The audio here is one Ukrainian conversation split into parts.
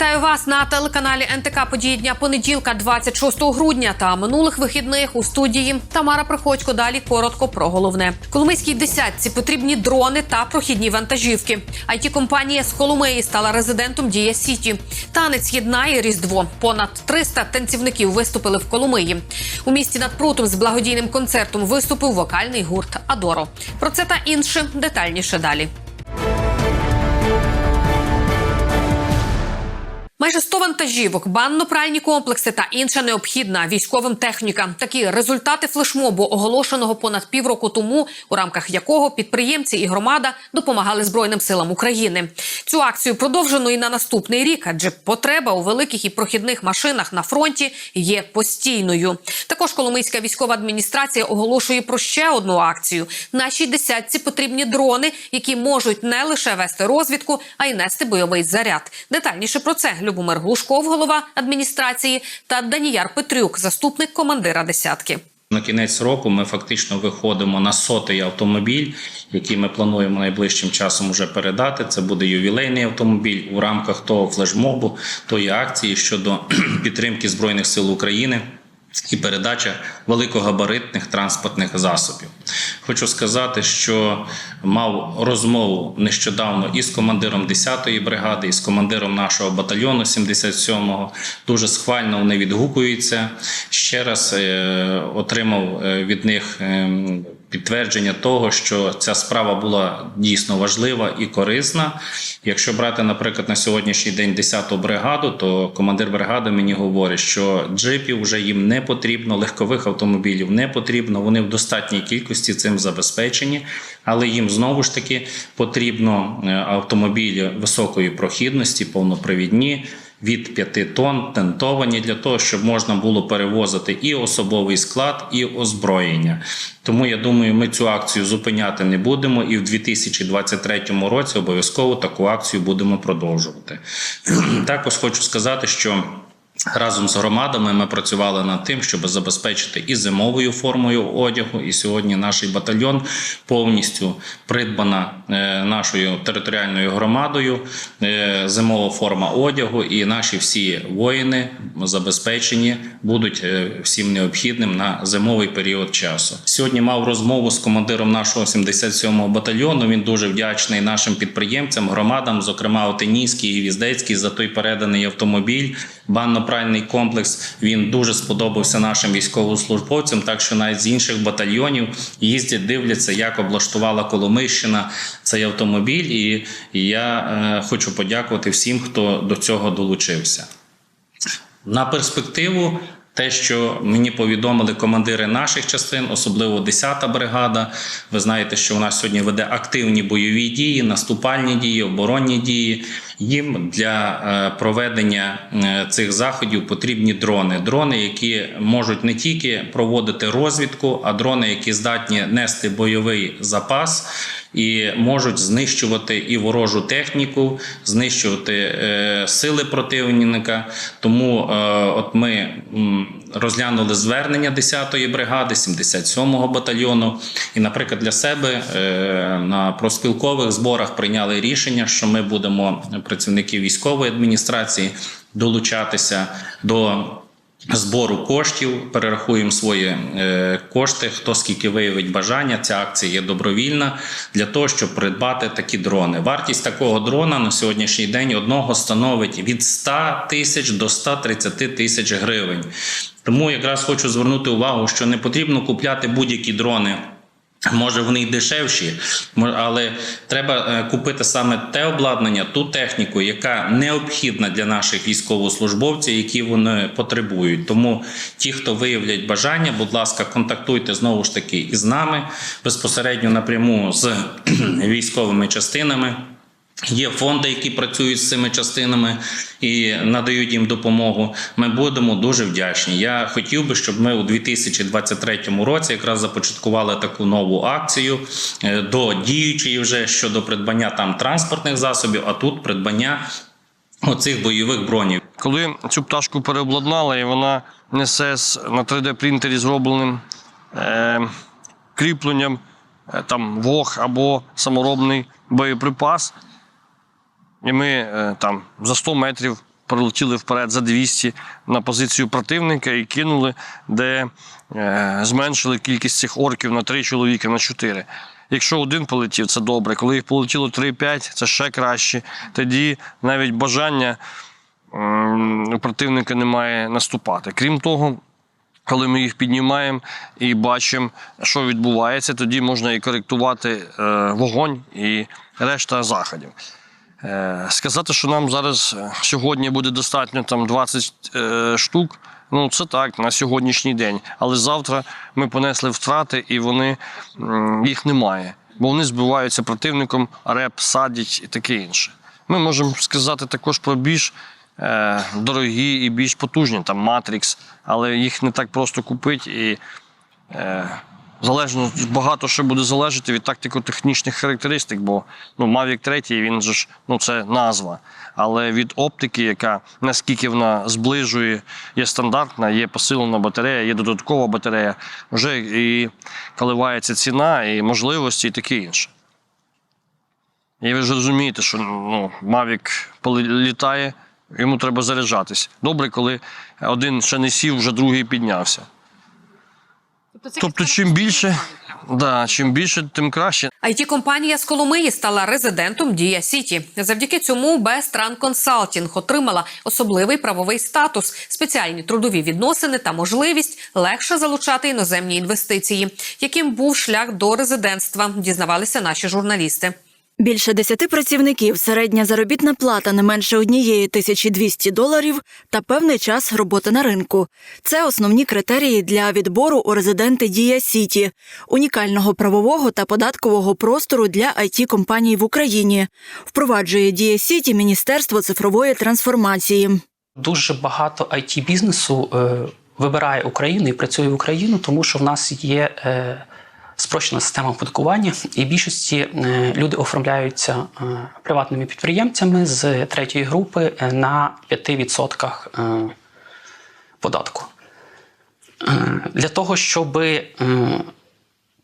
Вітаю вас на телеканалі НТК події дня понеділка, 26 грудня та минулих вихідних у студії Тамара Приходько. Далі коротко про головне. Коломийській десятці потрібні дрони та прохідні вантажівки. it компанія з Коломиї стала резидентом Дія Сіті. Танець єднає Різдво. Понад 300 танцівників виступили в Коломиї. У місті над прутом з благодійним концертом виступив вокальний гурт Адоро. Про це та інше детальніше далі. Майже 100 вантажівок, банно-пральні комплекси та інша необхідна військовим техніка. Такі результати флешмобу, оголошеного понад півроку тому, у рамках якого підприємці і громада допомагали Збройним силам України. Цю акцію продовжено і на наступний рік, адже потреба у великих і прохідних машинах на фронті є постійною. Також Коломийська військова адміністрація оголошує про ще одну акцію. Нашій десятці потрібні дрони, які можуть не лише вести розвідку, а й нести бойовий заряд. Детальніше про це Любомир Глушков, голова адміністрації, та Даніяр Петрюк, заступник командира десятки. На кінець року ми фактично виходимо на сотий автомобіль, який ми плануємо найближчим часом уже передати. Це буде ювілейний автомобіль у рамках того флешмобу, тої акції щодо підтримки збройних сил України. І передача великогабаритних транспортних засобів. Хочу сказати, що мав розмову нещодавно із командиром 10-ї бригади, і з командиром нашого батальйону 77-го. Дуже схвально вони відгукуються. Ще раз е, отримав е, від них е, підтвердження того, що ця справа була дійсно важлива і корисна. Якщо брати, наприклад, на сьогоднішній день 10-ту бригаду, то командир бригади мені говорить, що джипів вже їм не потрібно, легкових автомобілів не потрібно. Вони в достатній кількості цим забезпечені, але їм знову ж таки потрібно е, автомобілі високої прохідності, повнопривідні. Від 5 тонн тентовані для того, щоб можна було перевозити і особовий склад, і озброєння. Тому я думаю, ми цю акцію зупиняти не будемо, і в 2023 році обов'язково таку акцію будемо продовжувати. Також хочу сказати, що. Разом з громадами ми працювали над тим, щоб забезпечити і зимовою формою одягу. І сьогодні наш батальйон повністю придбана е, нашою територіальною громадою. е, Зимова форма одягу, і наші всі воїни забезпечені будуть е, всім необхідним на зимовий період часу. Сьогодні мав розмову з командиром нашого 77-го батальйону. Він дуже вдячний нашим підприємцям, громадам, зокрема Отинійський і Віздецький, за той переданий автомобіль. Банно-пральний комплекс він дуже сподобався нашим військовослужбовцям, так що навіть з інших батальйонів їздять, дивляться, як облаштувала Коломийщина цей автомобіль. І, і я е, хочу подякувати всім, хто до цього долучився. На перспективу. Те, що мені повідомили командири наших частин, особливо 10-та бригада. Ви знаєте, що у нас сьогодні веде активні бойові дії, наступальні дії, оборонні дії. Їм для е, проведення е, цих заходів потрібні дрони. Дрони, які можуть не тільки проводити розвідку, а дрони, які здатні нести бойовий запас і можуть знищувати і ворожу техніку, знищувати е, сили противника. Тому от ми розглянули звернення 10-ї бригади, 77-го батальйону, і, наприклад, для себе е, на проспілкових зборах прийняли рішення, що ми будемо працівники військової адміністрації долучатися до. Збору коштів перерахуємо свої е, кошти. Хто скільки виявить бажання? Ця акція є добровільна для того, щоб придбати такі дрони. Вартість такого дрона на сьогоднішній день одного становить від 100 тисяч до 130 тисяч гривень. Тому якраз хочу звернути увагу, що не потрібно купляти будь-які дрони Може, вони й дешевші, але треба е, купити саме те обладнання, ту техніку, яка необхідна для наших військовослужбовців, які вони потребують. Тому ті, хто виявлять бажання, будь ласка, контактуйте знову ж таки із нами безпосередньо напряму з військовими частинами. Є фонди, які працюють з цими частинами і надають їм допомогу. Ми будемо дуже вдячні. Я хотів би, щоб ми у 2023 році якраз започаткували таку нову акцію е, до діючої вже щодо придбання там транспортних засобів, а тут придбання оцих бойових бронів. Коли цю пташку переобладнали, і вона несе на 3D-принтері зробленим е, кріпленням е, там вог або саморобний боєприпас, і ми е, там за 100 метрів пролетіли вперед за 200 на позицію противника і кинули, де е, зменшили кількість цих орків на 3 чоловіка на 4. Якщо один полетів, це добре. Коли їх полетіло 3-5, це ще краще. Тоді навіть бажання у противника немає наступати. Крім того, коли ми їх піднімаємо і бачимо, що відбувається, тоді можна і коректувати е, вогонь і решта заходів. Е, сказати, що нам зараз е, сьогодні буде достатньо там 20 е, штук. Ну, це так, на сьогоднішній день. Але завтра ми понесли втрати, і вони їх немає. Бо вони збиваються противником, реп, садять і таке інше. Ми можемо сказати також про більш дорогі і більш потужні, там Matrix, але їх не так просто купити. І залежно багато що буде залежати від тактико-технічних характеристик, бо ну, Mavic 3, він же ж ну, це назва. Але від оптики, яка наскільки вона зближує, є стандартна, є посилена батарея, є додаткова батарея, вже і коливається ціна, і можливості, і таке інше. І ви ж розумієте, що ну, Mavic літає, йому треба заряджатись. Добре, коли один ще не сів, вже другий піднявся. Тобто, чим більше, да, чим більше, тим краще. it компанія з Коломиї стала резидентом Дія Сіті. Завдяки цьому Бестран Консалтінг отримала особливий правовий статус, спеціальні трудові відносини та можливість легше залучати іноземні інвестиції. Яким був шлях до резидентства, дізнавалися наші журналісти. Більше десяти працівників, середня заробітна плата не менше однієї тисячі 1200 доларів та певний час роботи на ринку. Це основні критерії для відбору у резиденти Дія Сіті, унікального правового та податкового простору для it компаній в Україні. Впроваджує Дія Сіті Міністерство цифрової трансформації. Дуже багато it бізнесу е, вибирає Україну і працює в Україну, тому що в нас є е, спрощена система оподаткування, і більшості е, люди оформляються е, приватними підприємцями з третьої групи е, на 5% е, податку. Для того, щоб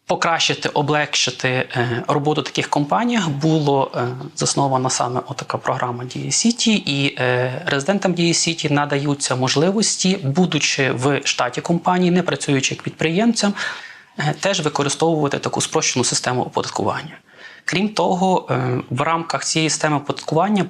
покращити, облегшити роботу таких компаніях, було заснована саме отака програма Дія Сіті, і резидентам Дія Сіті надаються можливості, будучи в штаті компанії, не працюючи як підприємцям, теж використовувати таку спрощену систему оподаткування. Крім того, е, в рамках цієї системи оподаткування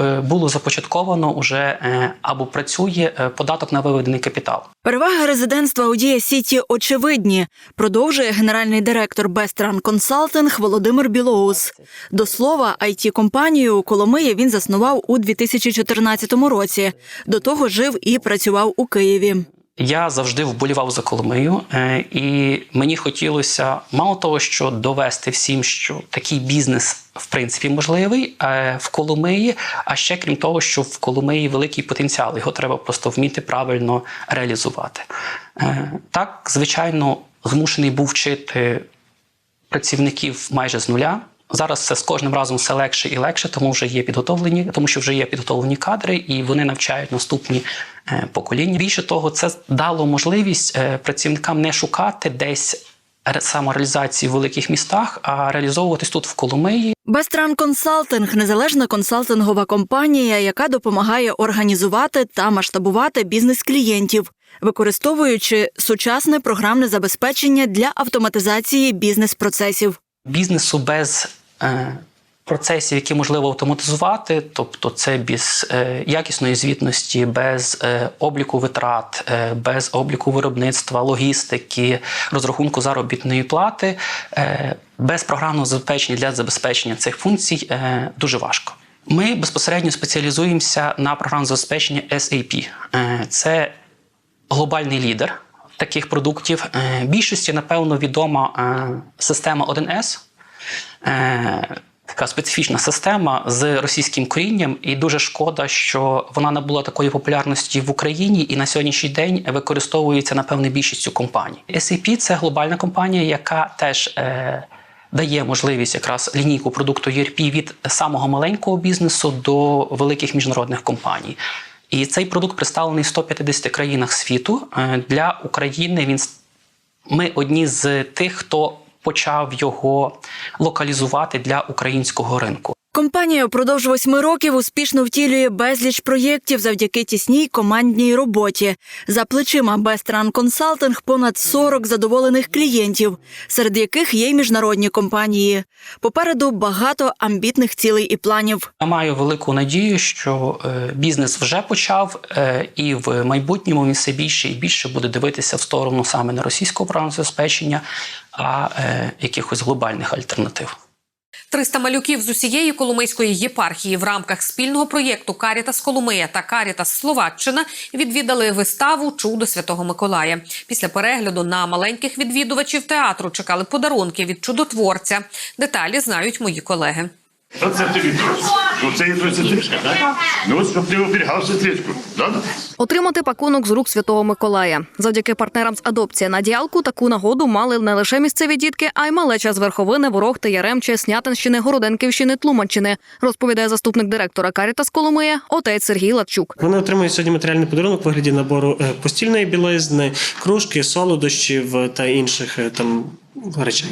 е, було започатковано уже е, або працює е, податок на виведений капітал. Переваги резидентства у Дія Сіті очевидні, продовжує генеральний директор Бестран Консалтинг Володимир Білоус. До слова, it компанію у Коломиї він заснував у 2014 році. До того жив і працював у Києві. Я завжди вболівав за Коломию, е, і мені хотілося мало того, що довести всім, що такий бізнес в принципі можливий е, в Коломиї. А ще крім того, що в Коломиї великий потенціал, його треба просто вміти правильно реалізувати. Е, Так, звичайно, змушений був вчити працівників майже з нуля. Зараз це з кожним разом все легше і легше, тому вже є підготовлені, тому що вже є підготовлені кадри, і вони навчають наступні е, покоління. Більше того, це дало можливість е, працівникам не шукати десь ре- самореалізації в великих містах, а реалізовуватись тут в Коломиї, Бестран Консалтинг незалежна консалтингова компанія, яка допомагає організувати та масштабувати бізнес клієнтів, використовуючи сучасне програмне забезпечення для автоматизації бізнес-процесів. бізнесу без процесів, які можливо автоматизувати, тобто це без е, якісної звітності, без е, обліку витрат, е, без обліку виробництва, логістики, розрахунку заробітної плати, е, без програмного забезпечення для забезпечення цих функцій е, дуже важко. Ми безпосередньо спеціалізуємося на програмному забезпеченні SAP. Е, Це глобальний лідер таких продуктів. Е, Більшості, напевно, відома е, система 1С. Е, Така специфічна система з російським корінням, і дуже шкода, що вона набула такої популярності в Україні і на сьогоднішній день використовується напевне більшістю компаній. SAP – це глобальна компанія, яка теж е, дає можливість якраз лінійку продукту ERP від самого маленького бізнесу до великих міжнародних компаній. І цей продукт представлений в 150 країнах світу. Е, Для України він ми одні з тих, хто почав його локалізувати для українського ринку. Компанія впродовж восьми років успішно втілює безліч проєктів завдяки тісній командній роботі. За плечима Besтран Consulting понад 40 задоволених клієнтів, серед яких є й міжнародні компанії. Попереду багато амбітних цілей і планів. Я маю велику надію, що е, бізнес вже почав, е, і в майбутньому він все більше і більше буде дивитися в сторону саме не російського програмного забезпечення, а е, якихось глобальних альтернатив. 300 малюків з усієї Коломийської єпархії в рамках спільного проєкту Карітас Коломия та Карітас Словаччина відвідали виставу Чудо Святого Миколая. Після перегляду на маленьких відвідувачів театру чекали подарунки від чудотворця. Деталі знають мої колеги. Оце тобі. Ну це є твоя сестричка, так? Ну щоб ти оберігав сестричку. Отримати пакунок з рук святого Миколая. Завдяки партнерам з адопції на діалку таку нагоду мали не лише місцеві дітки, а й малеча з Верховини, Ворохти, Яремче, Снятинщини, Городенківщини, Тлумаччини, розповідає заступник директора Карітас Коломия, отець Сергій Латчук. Вони отримують сьогодні матеріальний подарунок у вигляді набору е, постільної білизни, кружки, солодощів е, та інших е, там речей.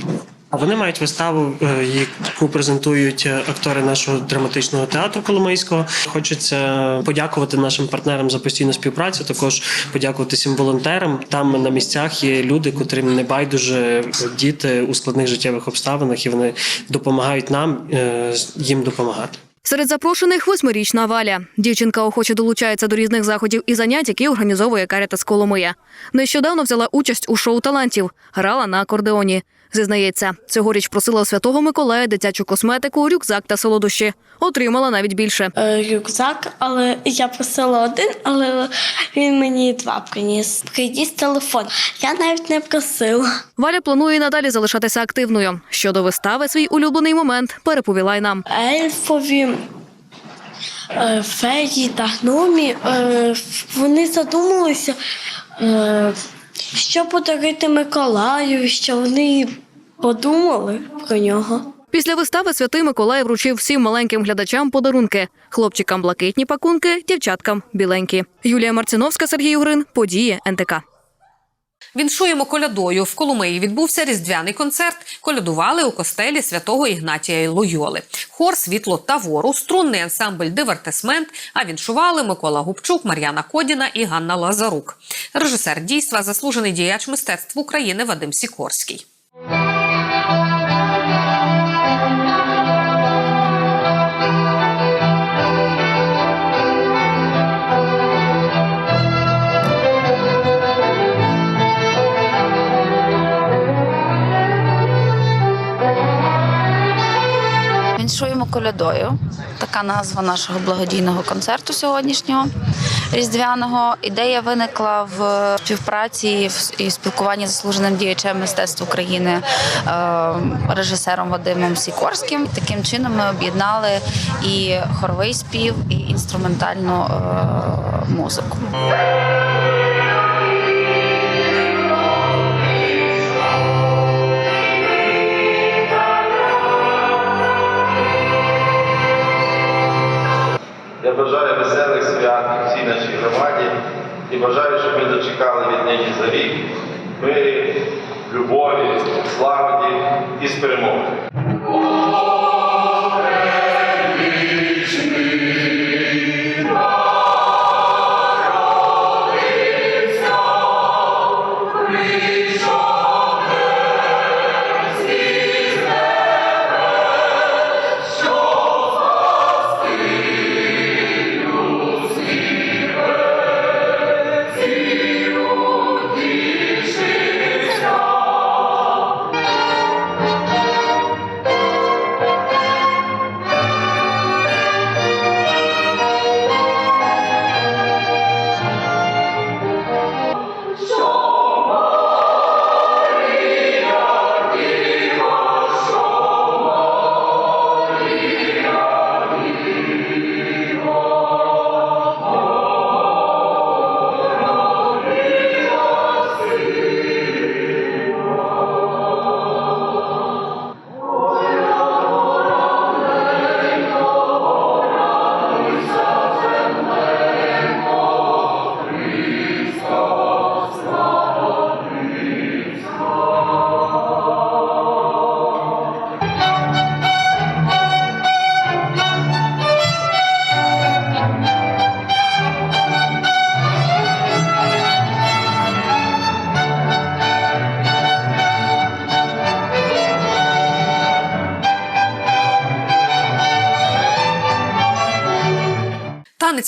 А вони мають виставу, е, яку презентують е, актори нашого драматичного театру Коломийського. Хочеться подякувати нашим партнерам за постійну співпрацю. Також подякувати всім волонтерам. Там на місцях є люди, котрим не байдуже діти у складних життєвих обставинах, і вони допомагають нам е, їм допомагати. Серед запрошених восьмирічна Валя. Дівчинка охоче долучається до різних заходів і занять, які організовує Карітас Коломия. Нещодавно взяла участь у шоу талантів, грала на акордеоні. Зізнається, цьогоріч просила у святого Миколая дитячу косметику, рюкзак та солодощі. Отримала навіть більше. е, рюкзак, але я просила один, але він мені два приніс. Приніс телефон. Я навіть не просила. Валя планує і надалі залишатися активною. Щодо вистави, свій улюблений момент переповіла й нам. Ельфові. е, Феї та гномі, е, вони задумалися, що подарити Миколаю, що вони подумали про нього. Після вистави святий Миколай вручив всім маленьким глядачам подарунки: хлопчикам блакитні пакунки, дівчаткам біленькі. Юлія Марциновська, Сергій Угрин, події НТК. Віншуємо колядою. В Коломиї відбувся різдвяний концерт. Колядували у костелі святого Ігнатія Лойоли. Хор світло тавору, струнний ансамбль дивертисмент. А віншували Микола Губчук, Мар'яна Кодіна і Ганна Лазарук. Режисер дійства, заслужений діяч мистецтв України Вадим Сікорський. Колядою. Така назва нашого благодійного концерту сьогоднішнього різдвяного. Ідея виникла в співпраці і спілкуванні з заслуженим діячем мистецтв України е, режисером Вадимом Сікорським. Таким чином ми об'єднали і хоровий спів, і інструментальну е, музику.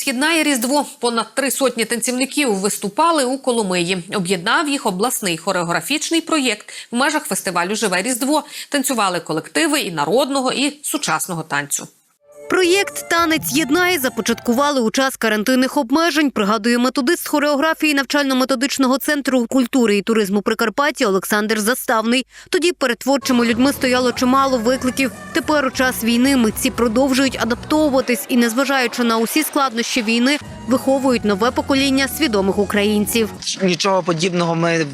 Танець Різдво. Понад три сотні танцівників виступали у Коломиї. Об'єднав їх обласний хореографічний проєкт в межах фестивалю Живе Різдво. Танцювали колективи і народного, і сучасного танцю. Проєкт Танець єднає започаткували у час карантинних обмежень. Пригадує методист хореографії навчально-методичного центру культури і туризму Прикарпаття Олександр Заставний. Тоді перед творчими людьми стояло чимало викликів. Тепер у час війни митці продовжують адаптовуватись і, незважаючи на усі складнощі війни, виховують нове покоління свідомих українців. Нічого подібного ми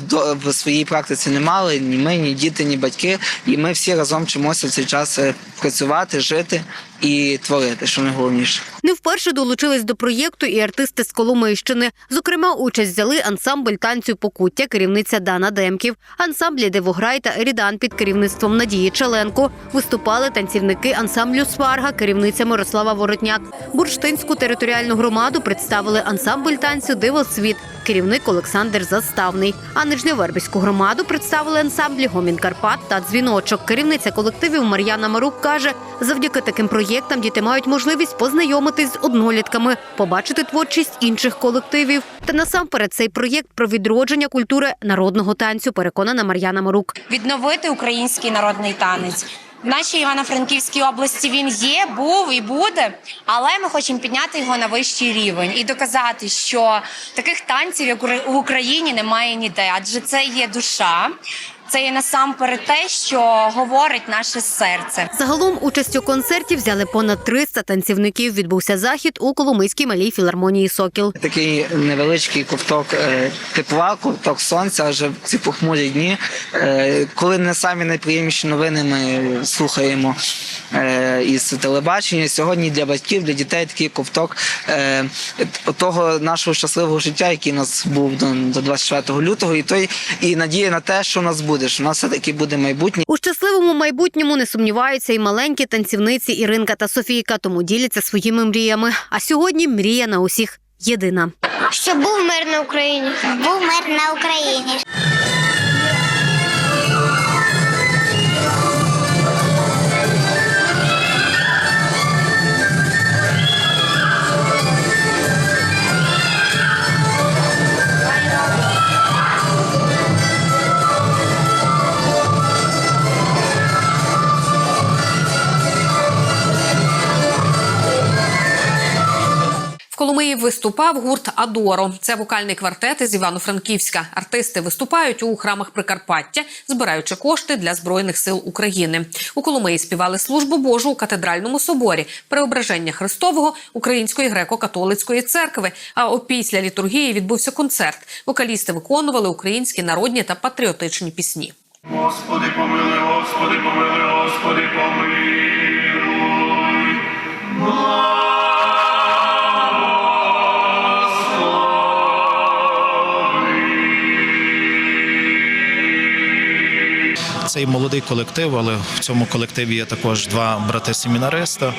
в- своїй практиці не мали. Ні ми, ні діти, ні батьки. І ми всі разом вчимося в цей час е, працювати, жити і творити, що найголовніше. Не вперше долучились до проєкту і артисти з Коломийщини. Зокрема, участь взяли ансамбль танцю покуття, керівниця Дана Демків, ансамблі Дивограй та Рідан під керівництвом Надії Челенко. Виступали танцівники ансамблю Сварга, керівниця Мирослава Воротняк. Бурштинську територіальну громаду представили ансамбль танцю Дивосвіт, керівник Олександр Заставний. А Нижньовербську громаду представили ансамблі Гомін Карпат та Дзвіночок. Керівниця колективів Мар'яна Марук каже, завдяки таким проєктам діти мають можливість познайомитись з однолітками, побачити творчість інших колективів. Та насамперед цей проєкт про відродження культури народного танцю, переконана Мар'яна Марук. відновити український народний танець. В нашій Івано-Франківській області він є, був і буде, але ми хочемо підняти його на вищий рівень і доказати, що таких танців, як у Україні, немає ніде, адже це є душа. Це є насамперед те, що говорить наше серце. Загалом участь у концерті взяли понад 300 танцівників. Відбувся захід у Коломийській малій філармонії Сокіл. Такий невеличкий ковток е, тепла, ковток сонця, аже в ці похмурі дні. Е, коли не самі найприємніші новини ми слухаємо е, із телебачення. Сьогодні для батьків, для дітей такий ковток того нашого щасливого життя, який у нас був до, до 24 лютого, і той і надія на те, що у нас буде, що у нас все таки буде майбутнє. У щасливому майбутньому не сумніваються і маленькі танцівниці Іринка та Софійка, тому діляться своїми мріями. А сьогодні мрія на усіх єдина. Щоб був мир на Україні. Був мир на Україні. Коломиї виступав гурт Адоро. Це вокальний квартет із Івано-Франківська. Артисти виступають у храмах Прикарпаття, збираючи кошти для збройних сил України. У Коломиї співали службу Божу у катедральному соборі, преображення Христового Української греко-католицької церкви. А опісля літургії відбувся концерт. Вокалісти виконували українські народні та патріотичні пісні. Господи, помилуй, Господи, помилуй, Господи, помилуй. Це і молодий колектив, але в цьому колективі є також два брати-семінариста.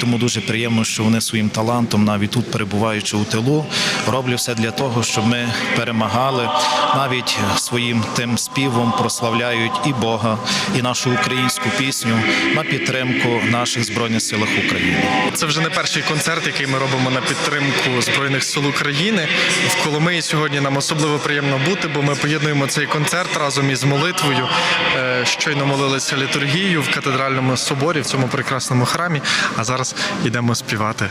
Тому дуже приємно, що вони своїм талантом, навіть тут перебуваючи у тилу, роблять все для того, щоб ми перемагали. Навіть своїм тим співом прославляють і Бога, і нашу українську пісню на підтримку наших збройних сил України. Це вже не перший концерт, який ми робимо на підтримку збройних сил України. В Коломиї сьогодні нам особливо приємно бути, бо ми поєднуємо цей концерт разом із молитвою. Щойно молилися літургію в катедральному соборі в цьому прекрасному храмі. А зараз йдемо співати.